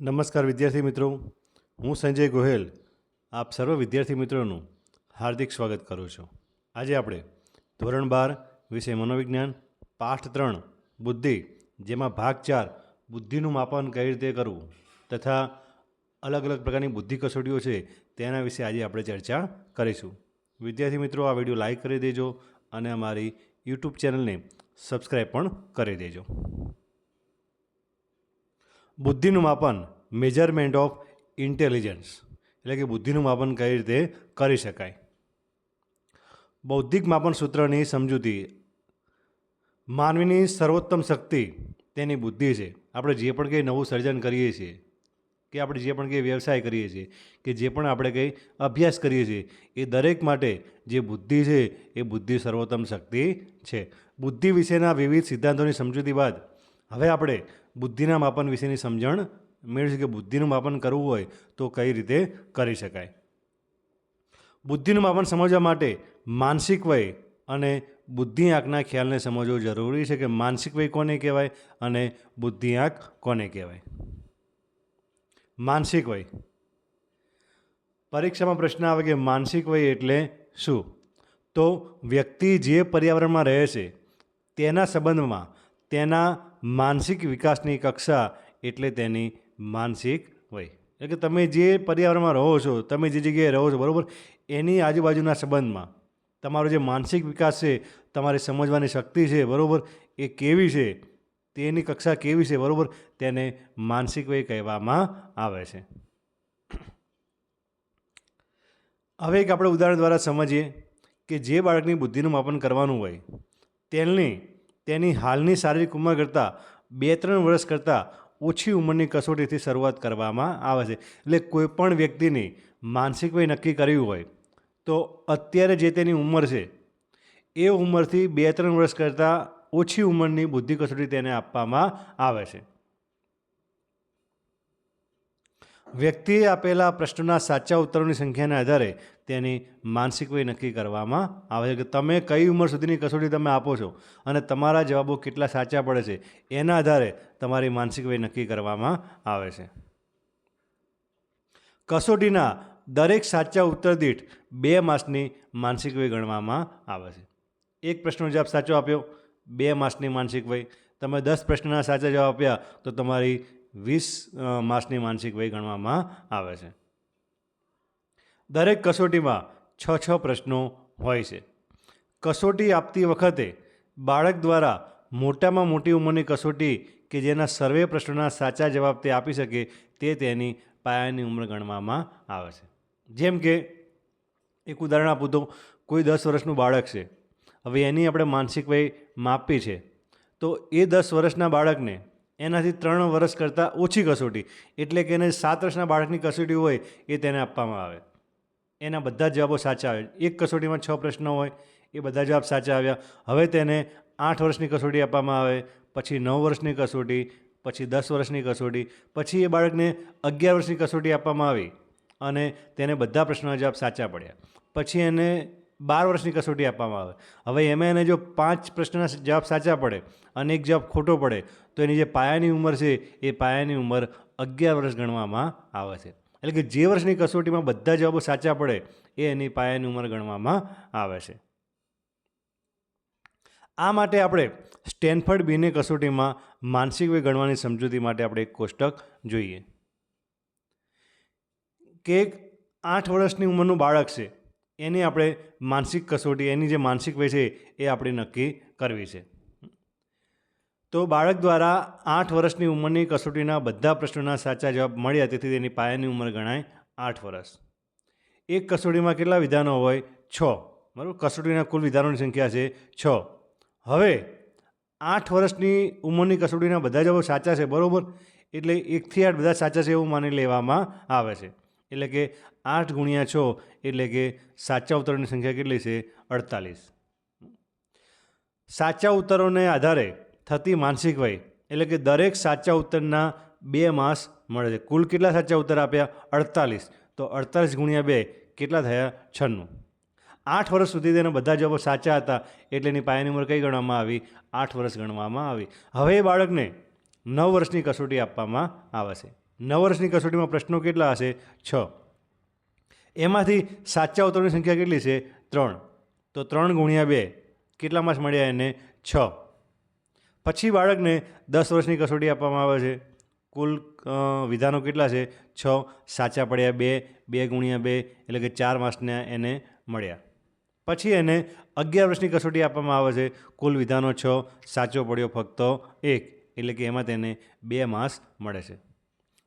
નમસ્કાર વિદ્યાર્થી મિત્રો. હું સંજય ગોહેલ. આપ સર્વ વિદ્યાર્થી મિત્રોનું હાર્દિક સ્વાગત કરું છું. આજે આપણે ધોરણ બાર વિષય મનોવિજ્ઞાન પાઠ ત્રણ, બુદ્ધિ, જેમાં ભાગ ચાર, બુદ્ધિનું માપન કઈ રીતે કરવું તથા અલગ અલગ પ્રકારની બુદ્ધિ કસોટીઓ છે તેના વિશે આજે આપણે ચર્ચા કરીશું. વિદ્યાર્થી મિત્રો, આ વીડિયો લાઇક કરી દેજો અને અમારી યુટ્યુબ ચેનલને સબસ્ક્રાઈબ પણ કરી દેજો. બુદ્ધિનું માપન મેજરમેન્ટ ઓફ ઇન્ટેલિજન્સ એટલે કે બુદ્ધિનું માપન કઈ રીતે કરી શકાય? બૌદ્ધિક માપન સૂત્રની સમજૂતી. માનવીની સર્વોત્તમ શક્તિ તેની બુદ્ધિ છે. આપણે જે પણ કંઈ નવું સર્જન કરીએ છીએ, કે આપણે જે પણ કંઈ વ્યવસાય કરીએ છીએ, કે જે પણ આપણે કંઈ અભ્યાસ કરીએ છીએ, એ દરેક માટે જે બુદ્ધિ છે, એ બુદ્ધિ સર્વોત્તમ શક્તિ છે. બુદ્ધિ વિશેના વિવિધ સિદ્ધાંતોની સમજૂતી બાદ હવે આપણે બુદ્ધિના માપન વિશેની સમજણ મેળવીશું કે બુદ્ધિનું માપન કરવું હોય તો કઈ રીતે કરી શકાય? બુદ્ધિનું માપન સમજવા માટે માનસિક વય અને બુદ્ધિ આંકના ખ્યાલને સમજવો જરૂરી છે કે માનસિક વય કોને કહેવાય અને બુદ્ધિ આંક કોને કહેવાય? માનસિક વય. પરીક્ષામાં પ્રશ્ન આવે કે માનસિક વય એટલે શું? તો વ્યક્તિ જે પર્યાવરણમાં રહે છે તેના સંબંધમાં તેના માનસિક વિકાસની કક્ષા એટલે તેની માનસિક વય. એટલે કે તમે જે પર્યાવરણમાં રહો છો, તમે જે જગ્યાએ રહો છો, બરાબર, એની આજુબાજુના સંબંધમાં તમારો જે માનસિક વિકાસ છે, તમારી સમજવાની શક્તિ છે, બરાબર, એ કેવી છે, તેની કક્ષા કેવી છે, બરાબર, તેને માનસિક વય કહેવામાં આવે છે. હવે એક આપણે ઉદાહરણ દ્વારા સમજીએ કે જે બાળકની બુદ્ધિનું માપન કરવાનું હોય તેની તેની હાલની શારીરિક ઉંમર કરતાં બે ત્રણ વર્ષ કરતાં ઓછી ઉંમરની કસોટીથી શરૂઆત કરવામાં આવે છે. એટલે કોઈપણ વ્યક્તિની માનસિક વય નક્કી કરવી હોય, તો અત્યારે જે તેની ઉંમર છે, એ ઉંમરથી બે ત્રણ વર્ષ કરતાં ઓછી ઉંમરની બુદ્ધિ કસોટી તેને આપવામાં આવે છે. વ્યક્તિએ આપેલા પ્રશ્નોના સાચા ઉત્તરોની સંખ્યાના આધારે તેની માનસિક વય નક્કી કરવામાં આવે છે કે તમે કઈ ઉંમર સુધીની કસોટી તમે આપો છો અને તમારા જવાબો કેટલા સાચા પડે છે, એના આધારે તમારી માનસિક વય નક્કી કરવામાં આવે છે. કસોટીના દરેક સાચા ઉત્તર દીઠ બે માસની માનસિક વય ગણવામાં આવે છે. એક પ્રશ્નનો જવાબ સાચો આપ્યો, બે માસની માનસિક વય તમે દસ પ્રશ્નના સાચા જવાબ આપ્યા તો તમારી વીસ માસની માનસિક વય ગણવામાં આવે છે. દરેક કસોટીમાં છ છ પ્રશ્નો હોય છે. કસોટી આપતી વખતે બાળક દ્વારા મોટામાં મોટી ઉંમરની કસોટી કે જેના સર્વે પ્રશ્નોના સાચા જવાબ તે આપી શકે તે તેની પાયાની ઉંમર ગણવામાં આવે છે. જેમ કે, એક ઉદાહરણ આપું તો, કોઈ દસ વર્ષનું બાળક છે. હવે એની આપણે માનસિક વય માપી છે. તો એ દસ વર્ષના બાળકને એનાથી ત્રણ વર્ષ કરતાં ઓછી કસોટી, એટલે કે એને સાત વર્ષના બાળકની કસોટી હોય, એ તેને આપવામાં આવે. એના બધા જવાબો સાચા આવે એક કસોટીમાં છ પ્રશ્નો હોય, એ બધા જવાબ સાચા આવ્યા. હવે તેને આઠ વર્ષની કસોટી આપવામાં આવે, પછી નવ વર્ષની કસોટી, પછી દસ વર્ષની કસોટી, પછી એ બાળકને અગિયાર વર્ષની કસોટી આપવામાં આવી અને તેને બધા પ્રશ્નોના જવાબ સાચા પડ્યા. પછી એને બાર વર્ષની કસોટી આપવામાં આવે. હવે એમાં એને જો પાંચ પ્રશ્નના જવાબ સાચા પડે અને એક જવાબ ખોટો પડે, તો એની જે પાયાની ઉંમર છે, એ પાયાની ઉંમર અગિયાર વર્ષ ગણવામાં આવે છે. એટલે કે જે વર્ષની કસોટીમાં બધા જવાબો સાચા પડે, એ એની પાયાની ઉંમર ગણવામાં આવે છે. આ માટે આપણે સ્ટેનફર્ડ બીને કસોટીમાં માનસિક વય ગણવાની સમજૂતી માટે આપણે એક કોષ્ટક જોઈએ. કે એક આઠ વર્ષની ઉંમરનું બાળક છે, એની આપણે માનસિક કસોટી, એની જે માનસિક વય છે, એ આપણે નક્કી કરવી છે. તો બાળક દ્વારા આઠ વર્ષની ઉંમરની કસોટીના બધા પ્રશ્નોના સાચા જવાબ મળ્યા તેથી તેની પાયાની ઉંમર ગણાય આઠ વર્ષ. એક કસોટીમાં કેટલા વિધાનો હોય? છ. બરાબર? કસોટીના કુલ વિધાનોની સંખ્યા છે છ. હવે આઠ વર્ષની ઉંમરની કસોટીના બધા જવાબો સાચા છે, બરાબર? એટલે એકથી આઠ બધા સાચા છે એવું માની લેવામાં આવે છે. એટલે કે આઠ ગુણ્યા છ, એટલે કે સાચા ઉત્તરોની સંખ્યા કેટલી છે? અડતાલીસ. સાચા ઉત્તરોને આધારે થતી માનસિક વય. એટલે કે દરેક સાચા ઉત્તરના બે માસ મળે છે. કુલ કેટલા સાચા ઉત્તર આપ્યા? અડતાલીસ. તો અડતાલીસ ગુણ્યા બે, કેટલા થયા? છન્નું. આઠ વર્ષ સુધી તેના બધા જવાબો સાચા હતા. એટલે એની પાયાની ઉંમર કઈ ગણવામાં આવી? આઠ વર્ષ ગણવામાં આવી. હવે એ બાળકને નવ વર્ષની કસોટી આપવામાં આવે છે. નવ વર્ષની કસોટીમાં પ્રશ્નો કેટલા હશે? છ. એમાંથી સાચા ઉત્તરોની સંખ્યા કેટલી છે? ત્રણ. તો ત્રણ ગુણ્યા બે. કેટલા માસ મળ્યા એને? છ. પછી બાળકને દસ વર્ષની કસોટી આપવામાં આવે છે. કુલ વિધાનો કેટલા છે? છ, સાચા પડ્યા બે બે ગુણ્યા બે, એટલે કે ચાર માર્ક્સને એને મળ્યા. પછી એને અગિયાર વર્ષની કસોટી આપવામાં આવે છે. કુલ વિધાનો છ, સાચો પડ્યો ફક્ત એક, એટલે કે એમાં તેને બે માસ મળે છે.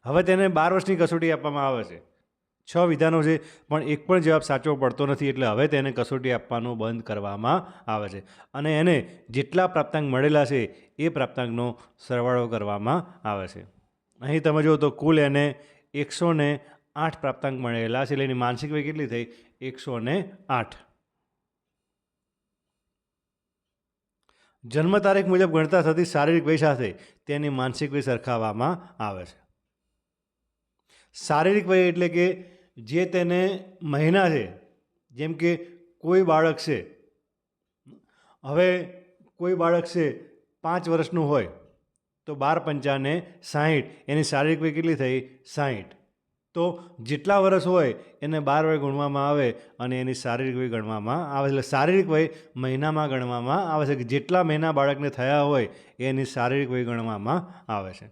હવે તેને બાર વર્ષની કસોટી આપવામાં આવે છે. છ વિધાનો છે, પણ એક પણ જવાબ સાચો પડતો નથી એટલે હવે તેને કસોટી આપવાનું બંધ કરવામાં આવે છે. અને એને જેટલા પ્રાપ્તાંક મળેલા છે, એ પ્રાપ્તાંકનો સરવાળો કરવામાં આવે છે. અહીં તમે જુઓ તો કુલ એને એકસો ને આઠ પ્રાપ્તાંક મળેલા છે, એટલે એની માનસિક વય કેટલી થઈ? એકસો ને આઠ. જન્મ તારીખ મુજબ ગણતા થતી શારીરિક વય સાથે તેની માનસિક વય સરખાવવામાં આવે છે. શારીરિક વય એટલે કે જે તેને મહિના છે, જેમ કે કોઈ બાળક છે, હવે કોઈ બાળક છે પાંચ વર્ષનું હોય, તો બાર પંચાને સાહીઠ, એની શારીરિક વય કેટલી થઈ? સાહીઠ. તો જેટલા વર્ષ હોય એને બાર વય ગણવામાં આવે અને એની શારીરિક વય ગણવામાં આવે એટલે શારીરિક વય મહિનામાં ગણવામાં આવે છે. કે જેટલા મહિના બાળકને થયા હોય એની શારીરિક વય ગણવામાં આવે છે.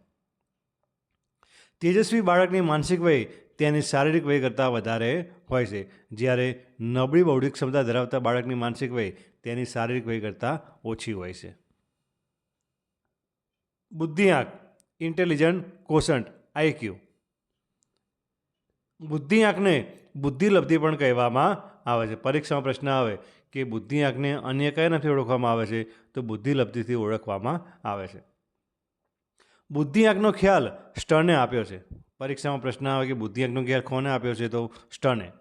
તેજસ્વી બાળકની માનસિક વય તેની શારીરિક વય કરતાં વધારે હોય છે. જ્યારે નબળી બૌદ્ધિક ક્ષમતા ધરાવતા બાળકની માનસિક વય તેની શારીરિક વય કરતાં ઓછી હોય છે. બુદ્ધિઆંક, ઇન્ટેલિજન્ટ કોશન્ટ આઈક્યુ બુદ્ધિઆંકને બુદ્ધિલબ્ધિ પણ કહેવામાં આવે છે. પરીક્ષામાં પ્રશ્ન આવે કે બુદ્ધિઆંકને અન્ય કયા નથી ઓળખવામાં આવે છે, તો બુદ્ધિલબ્ધિથી ઓળખવામાં આવે છે. બુદ્ધિઆંકનો ખ્યાલ સ્ટર્ને આપ્યો છે. પરીક્ષામાં પ્રશ્ન આવે કે બુદ્ધિઆંકનો ખ્યાલ કોને આપ્યો છે, તો સ્ટને.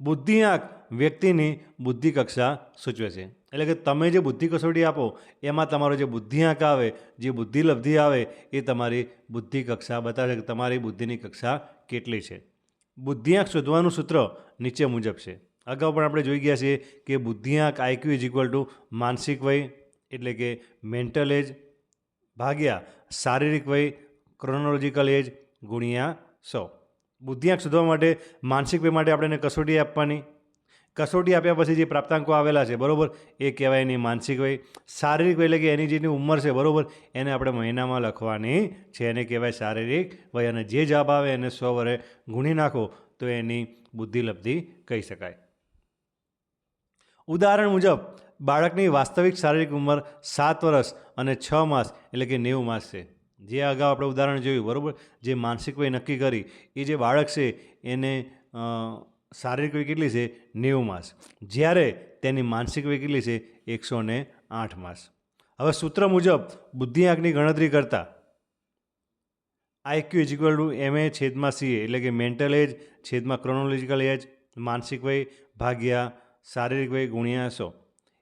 બુદ્ધિઆંક વ્યક્તિની બુદ્ધિ કક્ષા સૂચવે છે. એટલે કે તમે જે બુદ્ધિ કસોટી આપો, એમાં તમારો જે બુદ્ધિઆંક આવે, જે બુદ્ધિલબ્ધિ આવે, એ તમારી બુદ્ધિ કક્ષા બતાવે કે તમારી બુદ્ધિની કક્ષા કેટલી છે. બુદ્ધિઆંક શોધવાનું સૂત્ર નીચે મુજબ છે. અગાઉ પણ આપણે જોઈ ગયા છીએ કે બુદ્ધિઆંક આઈક્યુ ઇઝ ઇક્વલ ટુ માનસિક વય, એટલે કે મેન્ટલ એજ, ભાગ્યા શારીરિક વય, ક્રોનોલોજીકલ એજ ગુણ્યા સો. બુદ્ધિઆંક શોધવા માટે માનસિક વય માટે આપણે એને કસોટી આપવાની. કસોટી આપ્યા પછી જે પ્રાપ્તાંકો આવેલા છે, બરાબર, એ કહેવાય એની માનસિક વય. શારીરિક વય એટલે કે એની જેની ઉંમર છે, બરાબર, એને આપણે મહિનામાં લખવાની છે. એને કહેવાય શારીરિક વય અને જે જવાબ આવે એને સો વરે ગુણી નાખો તો એની બુદ્ધિલબ્ધિ કહી શકાય. ઉદાહરણ મુજબ, બાળકની વાસ્તવિક શારીરિક ઉંમર સાત વર્ષ અને છ માસ એટલે કે નેવું માસ છે. જે અગાઉ આપણે ઉદાહરણ જોયું, બરાબર? જે માનસિક વય નક્કી કરી, એ જે બાળક છે, એને શારીરિક વય કેટલી છે? નેવું માસ. જ્યારે તેની માનસિક વય કેટલી છે? એકસો ને આઠ માસ. હવે સૂત્ર મુજબ બુદ્ધિઆંકની ગણતરી કરતાં IQ is equal to M A છેદમાં સી એટલે કે મેન્ટલ એજ છેદમાં ક્રોનોલોજીકલ એજ માનસિક વય ભાગ્યા શારીરિક વય ગુણ્યા સો.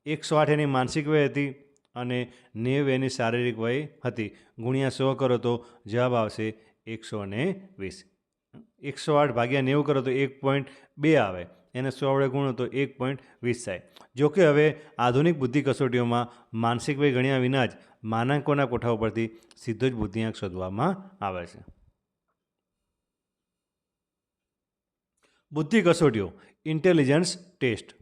એકસો આઠ એની માનસિક વય હતી. અને નેવ એની શારીરિક વય હતી. ગુણ્યા સો કરો તો જવાબ આવશે એકસો ને વીસ. એકસો આઠ ભાગ્યા નેવું કરો તો એક પોઈન્ટ બે આવે. એને સો વડે ગુણો તો એક પોઈન્ટ વીસ થાય. જોકે હવે આધુનિક બુદ્ધિ કસોટીઓમાં માનસિક વય ગણ્યા વિના જ માનાંકોના કોઠા ઉપરથી સીધો જ બુદ્ધિઆંક શોધવામાં આવે છે. બુદ્ધિ કસોટીઓ ઇન્ટેલિજન્સ ટેસ્ટ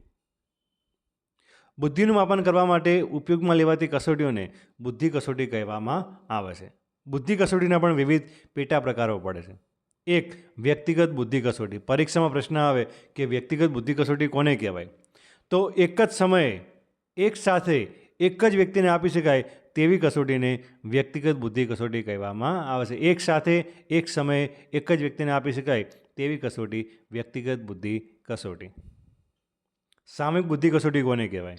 બુદ્ધિનું માપન કરવા માટે ઉપયોગમાં લેવાતી કસોટીઓને બુદ્ધિ કસોટી કહેવામાં આવે છે. બુદ્ધિ કસોટીના પણ વિવિધ પેટા પ્રકારો પડે છે. એક, વ્યક્તિગત બુદ્ધિ કસોટી. પરીક્ષામાં પ્રશ્ન આવે કે વ્યક્તિગત બુદ્ધિ કસોટી કોને કહેવાય? તો એક જ સમયે એક સાથે એક જ વ્યક્તિને આપી શકાય તેવી કસોટીને વ્યક્તિગત બુદ્ધિ કસોટી કહેવામાં આવે છે. એક સાથે એક સમયે એક જ વ્યક્તિને આપી શકાય તેવી કસોટી વ્યક્તિગત બુદ્ધિ કસોટી. સામૂહિક બુદ્ધિ કસોટી કોને કહેવાય?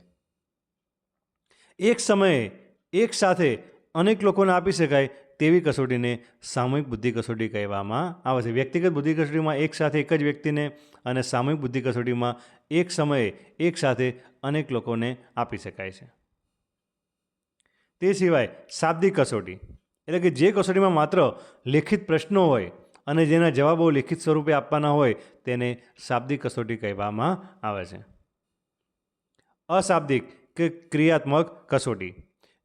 એક સમયે એક સાથે અનેક લોકોને આપી શકાય તેવી કસોટીને સામૂહિક બુદ્ધિ કસોટી કહેવામાં આવે છે. વ્યક્તિગત બુદ્ધિ કસોટીમાં એક સાથે એક જ વ્યક્તિને અને સામૂહિક બુદ્ધિ કસોટીમાં એક સમયે એક સાથે અનેક લોકોને આપી શકાય છે. તે સિવાય શાબ્દિક કસોટી, એટલે કે જે કસોટીમાં માત્ર લેખિત પ્રશ્નો હોય અને જેના જવાબો લેખિત સ્વરૂપે આપવાના હોય તેને શાબ્દિક કસોટી કહેવામાં આવે છે. અશાબ્દિક કે ક્રિયાત્મક કસોટી.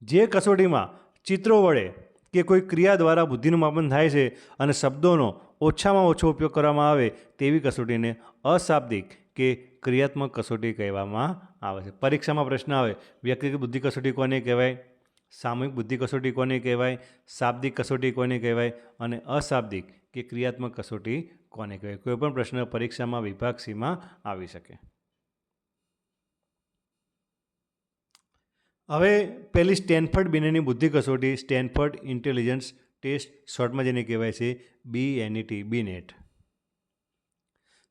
જે કસોટીમાં ચિત્રો વડે કે કોઈ ક્રિયા દ્વારા બુદ્ધિનું માપન થાય છે અને શબ્દોનો ઓછામાં ઓછો ઉપયોગ કરવામાં આવે તેવી કસોટીને અશાબ્દિક કે ક્રિયાત્મક કસોટી કહેવામાં આવે છે. પરીક્ષામાં પ્રશ્ન આવે, વ્યક્તિગત બુદ્ધિ કસોટી કોને કહેવાય? સામૂહિક બુદ્ધિ કસોટી કોને કહેવાય? શાબ્દિક કસોટી કોને કહેવાય? અને અશાબ્દિક કે ક્રિયાત્મક કસોટી કોને કહેવાય? કોઈ પણ પ્રશ્ન પરીક્ષામાં વિભાગ સીમાં આવી શકે. હવે પહેલી સ્ટેનફર્ડ બિનેની બુદ્ધિ કસોટી, સ્ટેનફર્ડ ઇન્ટેલિજન્સ ટેસ્ટ, શોર્ટમાં જેને કહેવાય છે બી એનઈટી બીનેટ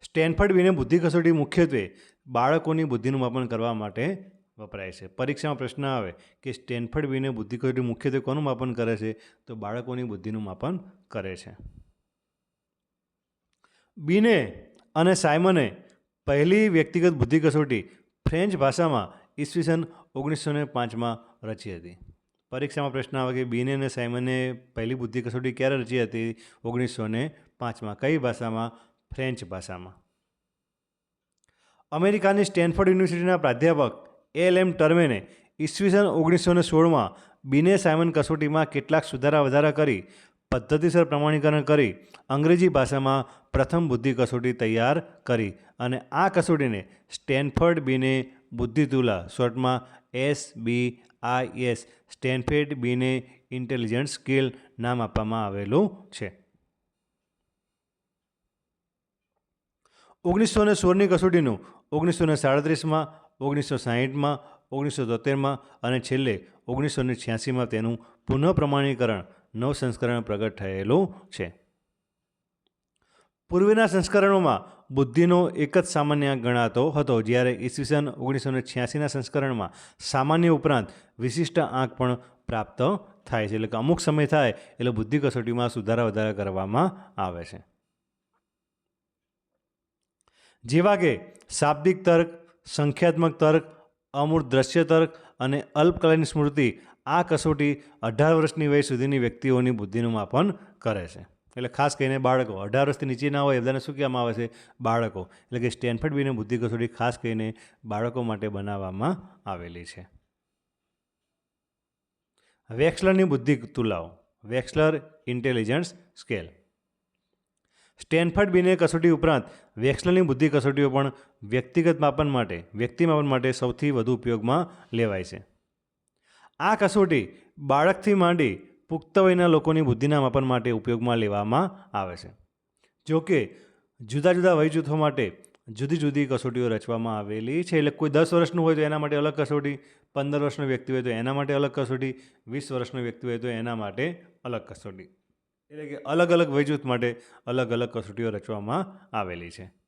સ્ટેનફર્ડ બીને બુદ્ધિ કસોટી મુખ્યત્વે બાળકોની બુદ્ધિનું માપન કરવા માટે વપરાય છે. પરીક્ષામાં પ્રશ્ન આવે કે સ્ટેનફર્ડ બીને બુદ્ધિ કસોટી મુખ્યત્વે કોનું માપન કરે છે? તો બાળકોની બુદ્ધિનું માપન કરે છે. બીને અને સાયમને પહેલી વ્યક્તિગત બુદ્ધિ કસોટી ફ્રેન્ચ ભાષામાં ઈસવીસન ઓગણીસો ને પાંચમાં રચી હતી. પરીક્ષામાં પ્રશ્ન આવે કે બીને અને સાયમને પહેલી બુદ્ધિ કસોટી ક્યારે રચી હતી? ઓગણીસો ને પાંચમાં. કઈ ભાષામાં? ફ્રેન્ચ ભાષામાં. અમેરિકાની સ્ટેનફોર્ડ યુનિવર્સિટીના પ્રાધ્યાપક એલ એમ ટર્મેને ઈસવીસન ઓગણીસો ને સોળમાં બીને સાયમન કસોટીમાં કેટલાક સુધારા વધારા કરી, પદ્ધતિસર પ્રમાણીકરણ કરી, અંગ્રેજી ભાષામાં પ્રથમ બુદ્ધિ કસોટી તૈયાર કરી અને આ કસોટીને સ્ટેનફર્ડ બીને બુદ્ધિ તુલા શોર્ટમાં S B I S Stanford Binet intelligent scale નામ આપવામાં આવેલું છે. ઓગણીસો ને સોળની કસોટીનું ઓગણીસો ને સાડત્રીસમાં ઓગણીસો સાહીઠમાં ઓગણીસો તોતેરમાં અને છેલ્લે ઓગણીસો ને છ્યાસીમાં તેનું પુનઃપ્રમાણીકરણ નવ સંસ્કરણ પ્રગટ થયેલું છે. પૂર્વેના સંસ્કરણોમાં બુદ્ધિનો એક જ સામાન્ય ગણાતો હતો, જ્યારે ઈસવીસન ઓગણીસો ને છ્યાસીના સંસ્કરણમાં સામાન્ય ઉપરાંત વિશિષ્ટ આંક પણ પ્રાપ્ત થાય છે. એટલે કે અમુક સમય થાય એટલે બુદ્ધિ કસોટીમાં સુધારા વધારા કરવામાં આવે છે. જેવા કે શાબ્દિક તર્ક, સંખ્યાત્મક તર્ક, અમૂર્ત દ્રશ્ય તર્ક અને અલ્પકાલીન સ્મૃતિ આ કસોટી અઢાર વર્ષની વય સુધીની વ્યક્તિઓની બુદ્ધિનું માપન કરે છે. એટલે ખાસ કરીને બાળકો, અઢાર વર્ષથી નીચેના હોય બધાને શું કહેવામાં આવે છે? બાળકો. એટલે કે સ્ટેનફર્ડ બીને બુદ્ધિ કસોટી ખાસ કરીને બાળકો માટે બનાવવામાં આવેલી છે. વેક્સલરની બુદ્ધિ તુલાઓ. Wechsler intelligence scale. Stanford Binet કસોટી ઉપરાંત વેક્સલરની બુદ્ધિ કસોટીઓ પણ વ્યક્તિગત માપન માટે, વ્યક્તિ માપન માટે સૌથી વધુ ઉપયોગમાં લેવાય છે. આ કસોટી બાળકથી માંડી પુખ્ત વયના લોકોની બુદ્ધિના માપન માટે ઉપયોગમાં લેવામાં આવે છે. જોકે જુદા જુદા વય જૂથો માટે જુદી જુદી કસોટીઓ રચવામાં આવેલી છે. એટલે કોઈ દસ વર્ષનું હોય તો એના માટે અલગ કસોટી, પંદર વર્ષનો વ્યક્તિ હોય તો એના માટે અલગ કસોટી, વીસ વર્ષનો વ્યક્તિ હોય તો એના માટે અલગ કસોટી. એટલે કે અલગ અલગ વયજૂથ માટે અલગ અલગ કસોટીઓ રચવામાં આવેલી છે.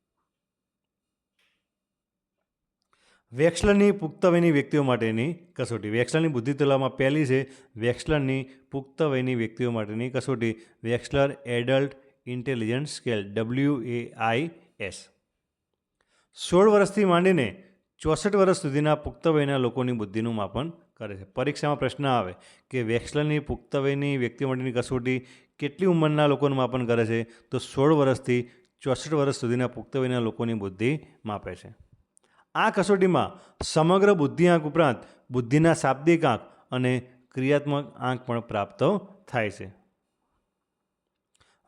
વેક્સલરની પુખ્ત વયની વ્યક્તિઓ માટેની કસોટી. વેક્સલરની બુદ્ધિ તુલામાં પહેલી છે વેક્સલરની પુખ્ત વયની વ્યક્તિઓ માટેની કસોટી. Wechsler adult intelligence scale W A I S સોળ વર્ષથી માંડીને ચોસઠ વર્ષ સુધીના પુખ્ત વયના લોકોની બુદ્ધિનું માપન કરે છે. પરીક્ષામાં પ્રશ્ન આવે કે વેક્સલરની પુખ્ત વયની વ્યક્તિઓ માટેની કસોટી કેટલી ઉંમરના લોકોનું માપન કરે છે? તો સોળ વર્ષથી ચોસઠ વર્ષ સુધીના પુખ્ત વયના લોકોની બુદ્ધિ માપે છે. આ કસોટીમાં સમગ્ર બુદ્ધિ આંક ઉપરાંત બુદ્ધિના શાબ્દિક આંક અને ક્રિયાત્મક આંક પણ પ્રાપ્ત થાય છે.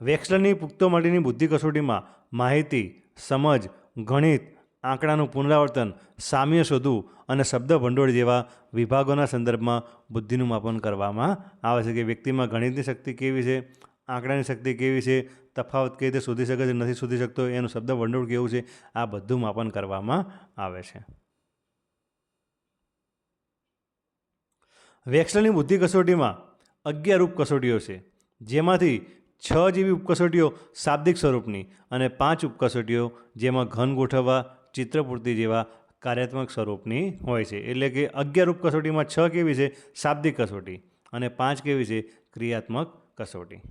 વેક્સલરની પુખ્તો માટેની બુદ્ધિ કસોટીમાં માહિતી, સમજ, ગણિત, આંકડાનું પુનરાવર્તન, સામ્ય શોધવું અને શબ્દ ભંડોળ જેવા વિભાગોના સંદર્ભમાં બુદ્ધિનું માપન કરવામાં આવે છે કે વ્યક્તિમાં ગણિતની શક્તિ કેવી છે આંકડાની શક્તિ કેવી છે, તફાવત કઈ રીતે શોધી શકે છે, નથી શોધી શકતો, એનું શબ્દ ભંડોળ કેવું છે, આ બધું માપન કરવામાં આવે છે. વેક્સલની બુદ્ધિ કસોટીમાં અગિયાર ઉપકસોટીઓ છે, જેમાંથી છ જેવી ઉપકસોટીઓ શાબ્દિક સ્વરૂપની અને પાંચ ઉપકસોટીઓ જેમાં ઘન ગોઠવવા, ચિત્રપૂર્તિ જેવા કાર્યાત્મક સ્વરૂપની હોય છે. એટલે કે અગિયાર ઉપકસોટીમાં છ કેવી છે, શાબ્દિક કસોટી અને પાંચ કેવી છે, ક્રિયાત્મક કસોટી.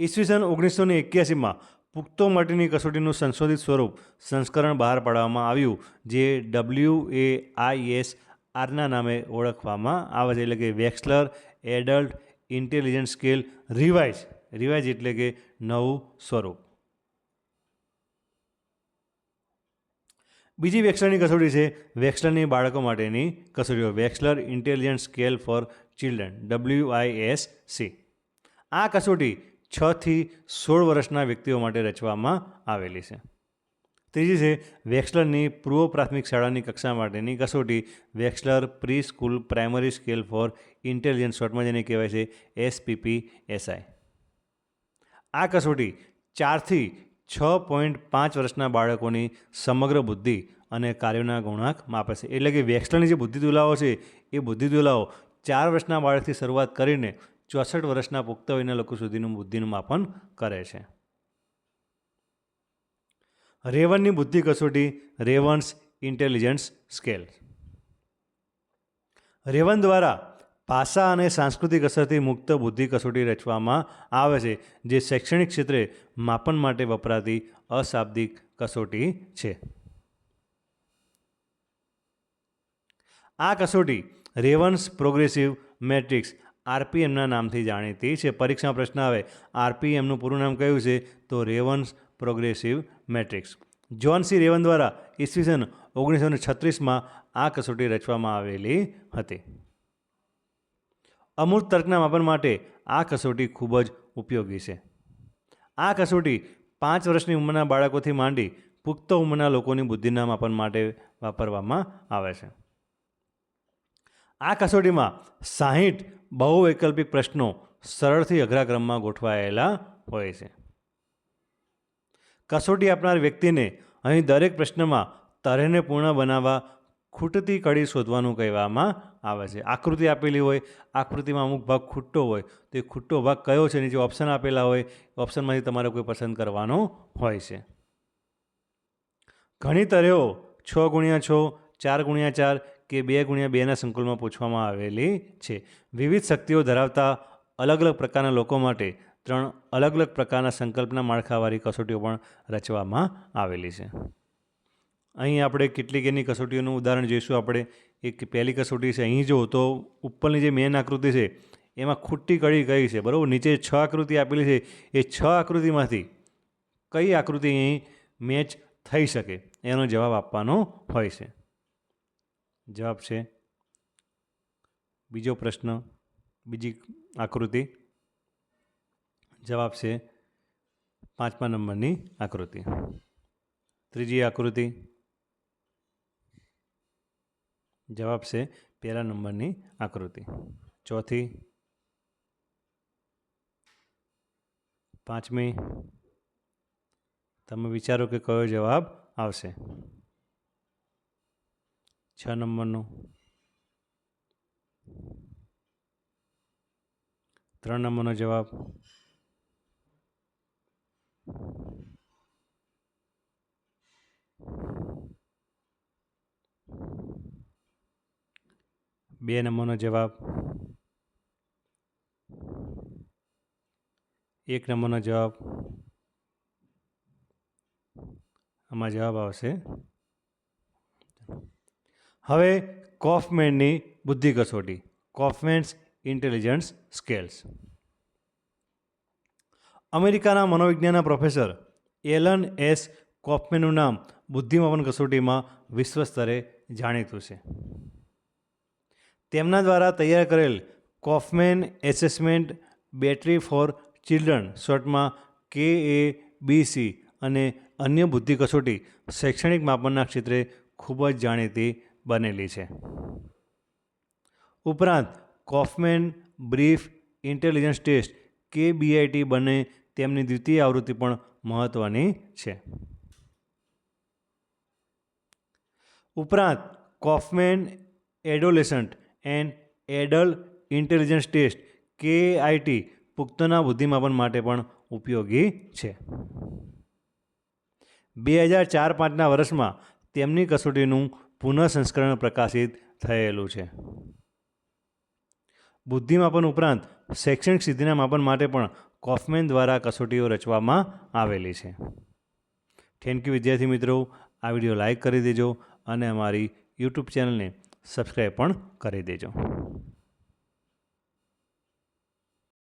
ઈસવીસન ઓગણીસો એક્યાસીમાં પુખ્તો માટેની કસોટીનું સંશોધિત સ્વરૂપ સંસ્કરણ બહાર પાડવામાં આવ્યું, જે ડબલ્યુ એ આઈ એસ આરના નામે ઓળખવામાં આવે છે. એટલે કે Wechsler, adult, intelligent scale, revise. Revise એટલે કે નવું સ્વરૂપ. બીજી વેક્સલરની કસોટી છે વેક્સલરની બાળકો માટેની કસોટીઓ, Wechsler intelligent scale for children, W I S C. આ કસોટી છથી સોળ વર્ષના વ્યક્તિઓ માટે રચવામાં આવેલી છે. ત્રીજી છે, વેક્સલરની પૂર્વ પ્રાથમિક શાળાની કક્ષા માટેની કસોટી Wechsler pre school primary scale for intelligence, શોર્ટમાં જેને કહેવાય છે એસપીપી એસઆઈ આ કસોટી ચારથી છ પોઈન્ટ પાંચ વર્ષના બાળકોની સમગ્ર બુદ્ધિ અને કાર્યોના ગુણાંક માપે છે. એટલે કે વેક્સલરની જે બુદ્ધિ તુલાઓ છે, એ બુદ્ધિ તુલાઓ ચાર વર્ષના બાળકથી શરૂઆત કરીને ચોસઠ વર્ષના પુખ્ત વયના લોકો સુધીનું બુદ્ધિનું માપન કરે છે. રેવનની બુદ્ધિ કસોટી, રેવન્સ ઇન્ટેલિજન્સ સ્કેલ. રેવન દ્વારા ભાષા અને સાંસ્કૃતિક અસરથી મુક્ત બુદ્ધિ કસોટી રચવામાં આવે છે, જે શૈક્ષણિક ક્ષેત્રે માપન માટે વપરાતી અશાબ્દિક કસોટી છે. આ કસોટી રેવન્સ પ્રોગ્રેસિવ મેટ્રિક્સ આરપીએમના નામથી જાણીતી છે. પરીક્ષા પ્રશ્ન આવે, આરપીએમનું પૂરું નામ કયું છે? તો Raven's progressive matrix. John C. Raven દ્વારા ઈસવીસન ઓગણીસો ને છત્રીસમાં આ કસોટી રચવામાં આવેલી હતી. અમૂર્ત તર્કના માપન માટે આ કસોટી ખૂબ જ ઉપયોગી છે. આ કસોટી પાંચ વર્ષની ઉંમરના બાળકોથી માંડી પુખ્ત ઉંમરના લોકોની બુદ્ધિના માપન માટે વાપરવામાં આવે છે. આ કસોટીમાં સાહીઠ બહુવૈકલ્પિક પ્રશ્નો સરળથી અઘરા ક્રમમાં ગોઠવાયેલા હોય છે. કસોટી આપનાર વ્યક્તિને અહીં દરેક પ્રશ્નમાં તરેને પૂર્ણ બનાવવા ખૂટતી કડી શોધવાનું કહેવામાં આવે છે. આકૃતિ આપેલી હોય, આકૃતિમાં અમુક ભાગ ખૂટતો હોય, તો એ ખૂટતો ભાગ કયો છે? નીચે ઓપ્શન આપેલા હોય ઓપ્શનમાંથી તમારે કોઈ પસંદ કરવાનો હોય છે. ઘણી તરેઓ છ ગુણ્યા છ, ચાર ગુણ્યા ચાર કે બે ગુણ્યા બેના સંકુલમાં પૂછવામાં આવેલી છે. વિવિધ શક્તિઓ ધરાવતા અલગ અલગ પ્રકારના લોકો માટે ત્રણ અલગ અલગ પ્રકારના સંકલ્પના માળખાવાળી કસોટીઓ પણ રચવામાં આવેલી છે. અહીં આપણે કેટલીક એની કસોટીઓનું ઉદાહરણ જોઈશું. આપણે એક પહેલી કસોટી છે. અહીં જો તો ઉપરની જે મેન આકૃતિ છે, એમાં ખૂટી કડી કઈ છે. બરાબર? નીચે છ આકૃતિ આપેલી છે. એ છ આકૃતિમાંથી કઈ આકૃતિ અહીં મેચ થઈ શકે? એનો જવાબ આપવાનો હોય છે. જવાબ છે. બીજો પ્રશ્ન, બીજી આકૃતિ. જવાબ છે પાંચમા નંબરની આકૃતિ. ત્રીજી આકૃતિ. જવાબ છે પહેલા નંબરની આકૃતિ. ચોથી. પાંચમી. તમે વિચારો કે કયો જવાબ આવશે. છ નંબરનો. ત્રણ નંબરનો જવાબ. બે નંબરનો જવાબ. એક નંબરનો જવાબ. આમાં જવાબ આવશે. હવે કોફમેનની બુદ્ધિ કસોટી. Kaufman's intelligence scales. અમેરિકાના મનોવિજ્ઞાનના પ્રોફેસર એલન એસ કોફમેનનું નામ બુદ્ધિમાપન કસોટીમાં વિશ્વ સ્તરે જાણીતું છે. તેમના દ્વારા તૈયાર કરેલ Kaufman assessment battery for children શોર્ટમાં કે એ બીસી અને અન્ય બુદ્ધિ કસોટી શૈક્ષણિક માપનના ક્ષેત્રે ખૂબ જ જાણીતી બનેલી છે. ઉપરાંત Kaufman brief intelligence test K BIT બંને તેમની દ્વિતીય આવૃત્તિ પણ મહત્ત્વની છે. ઉપરાંત Kaufman adolescent and adult intelligence test K IT પુખ્તના બુદ્ધિમાપન માટે પણ ઉપયોગી છે. બે હજાર ચાર પાંચના વર્ષમાં તેમની કસોટીનું પુનઃસંસ્કરણ પ્રકાશિત થયેલું છે. બુદ્ધિમાપન ઉપરાંત શૈક્ષણિક સિદ્ધિના માપન માટે પણ કોફમેન દ્વારા કસોટીઓ રચવામાં આવેલી છે. થેન્ક યુ વિદ્યાર્થી મિત્રો. આ વીડિયો લાઈક કરી દેજો અને અમારી યુટ્યુબ ચેનલને સબસ્ક્રાઈબ પણ કરી દેજો.